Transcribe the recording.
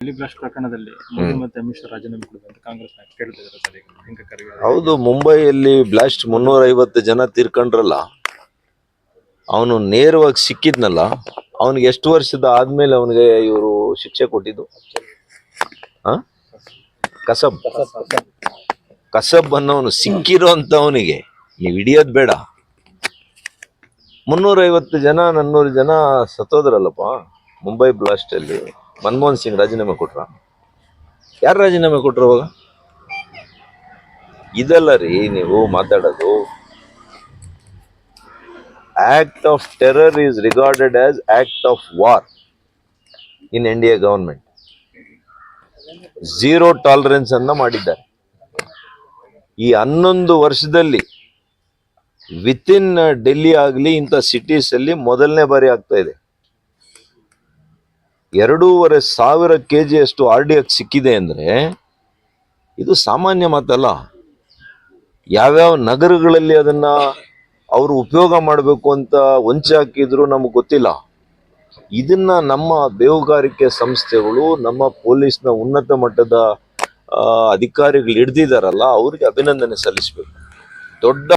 Blast ಪ್ರಕರಣದಲ್ಲಿ ಮೋದಿ ಮತ್ತೆ ಅಮಿತ್ ಶಾ ರಾಜೀನಾಮೆ ಕಾಂಗ್ರೆಸ್ ನಾಯಕರು ಕೇಳ್ತಿದ್ದಾರೆ ಸರ್ ಈಗ ಪ್ರಿಯಾಂಕಾ ಖರ್ಗೆ ಅವರು. ಹೌದು ಮುಂಬೈಯಲ್ಲಿ ಬ್ಲಾಸ್ಟ್ ಮುನ್ನೂರ ಐವತ್ತು ಜನ ತೀರ್ಕೊಂಡ್ರಲ್ಲ ಅವನು ನೇರವಾಗಿ ಸಿಕ್ಕಿದ್ನಲ್ಲ ಅವನಿಗೆ ಎಷ್ಟು ವರ್ಷದ ಆದ್ಮೇಲೆ ಅವನಿಗೆ ಇವರು ಶಿಕ್ಷೆ ಕೊಟ್ಟಿದ್ದು? ಆ? ಕಸಬ್. ಕಸಬ್ ಅನ್ನೋನು ಸಿಕ್ಕಿರೋ ಅಂತವನಿಗೆ ನೀವು ಹಿಡಿಯೋದ್ ಬೇಡ. ಮುನ್ನೂರೈವತ್ತು ಜನ ನನ್ನೂರು ಜನ ಸತ್ತೋದ್ರಲ್ಲಪ್ಪ ಮುಂಬೈ ಬ್ಲಾಸ್ಟ್ ಅಲ್ಲಿ. ಮನಮೋಹನ್ ಸಿಂಗ್ ರಾಜೀನಾಮೆ ಕೊಟ್ರ? ಯಾರು ರಾಜೀನಾಮೆ ಕೊಟ್ರು ಅವಾಗ ಇದೆಲ್ಲ ರೀ ನೀವು ಮಾತಾಡೋದು. Act of terror is regarded as act of war in India government zero tolerance ಅನ್ನ ಮಾಡಿದ್ದಾರೆ. ಈ ಹನ್ನೊಂದು ವರ್ಷದಲ್ಲಿ ವಿತಿನ್ ಡೆಲ್ಲಿ ಆಗಲಿ ಇಂಥ ಸಿಟೀಸಲ್ಲಿ ಮೊದಲನೇ ಬಾರಿ ಆಗ್ತಾ ಇದೆ. ಎರಡೂವರೆ ಸಾವಿರ ಕೆ ಜಿಯಷ್ಟು ಆರ್ ಡಿ ಎಕ್ಸ್ ಸಿಕ್ಕಿದೆ ಅಂದ್ರೆ ಇದು ಸಾಮಾನ್ಯ ಮಾತಲ್ಲ. ಯಾವ್ಯಾವ ನಗರಗಳಲ್ಲಿ ಅದನ್ನ ಅವರು ಉಪಯೋಗ ಮಾಡಬೇಕು ಅಂತ ಹೊಂಚೆ ಹಾಕಿದ್ರು ನಮಗೆ ಗೊತ್ತಿಲ್ಲ. ಇದನ್ನ ನಮ್ಮ ಬೇಹುಗಾರಿಕೆ ಸಂಸ್ಥೆಗಳು, ನಮ್ಮ ಪೊಲೀಸ್ನ ಉನ್ನತ ಮಟ್ಟದ ಅಧಿಕಾರಿಗಳು ಹಿಡ್ದಿದಾರಲ್ಲ, ಅವ್ರಿಗೆ ಅಭಿನಂದನೆ ಸಲ್ಲಿಸಬೇಕು. ದೊಡ್ಡ